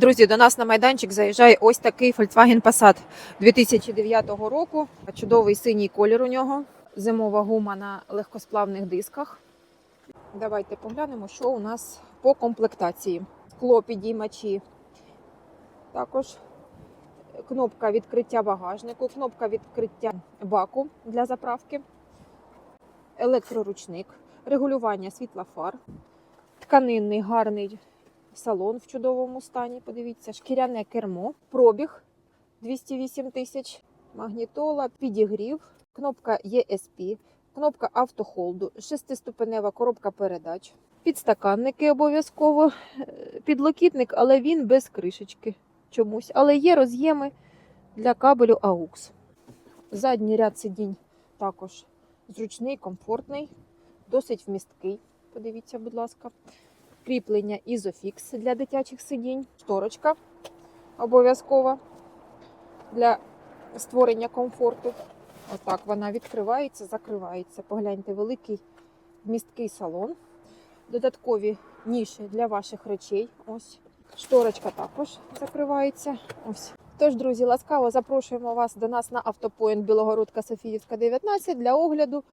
Друзі, до нас на майданчик заїжджає ось такий Volkswagen Passat 2009 року. Чудовий синій колір у нього. Зимова гума на легкосплавних дисках. Давайте поглянемо, що у нас по комплектації. Скло підіймачі. Також кнопка відкриття багажнику, кнопка відкриття баку для заправки, електроручник, регулювання світла фар, тканинний гарний салон в чудовому стані. Подивіться, шкіряне кермо, пробіг 208 тисяч, магнітола, підігрів, кнопка ESP, кнопка автохолду, шестиступенева коробка передач, підстаканники обов'язково, е, підлокітник, але він без кришечки чомусь. Але є роз'єми для кабелю AUX. Задній ряд сидінь також зручний, комфортний, досить вмісткий. Подивіться, будь ласка кріплення Isofix для дитячих сидінь, шторочка обов'язкова для створення комфорту. Отак вона відкривається, закривається. Погляньте, великий вмісткий салон. Додаткові ніші для ваших речей. Ось. Шторочка також закривається. Ось. Тож, друзі, ласкаво запрошуємо вас до нас на автопоінт Білогородка Софіївська 19 для огляду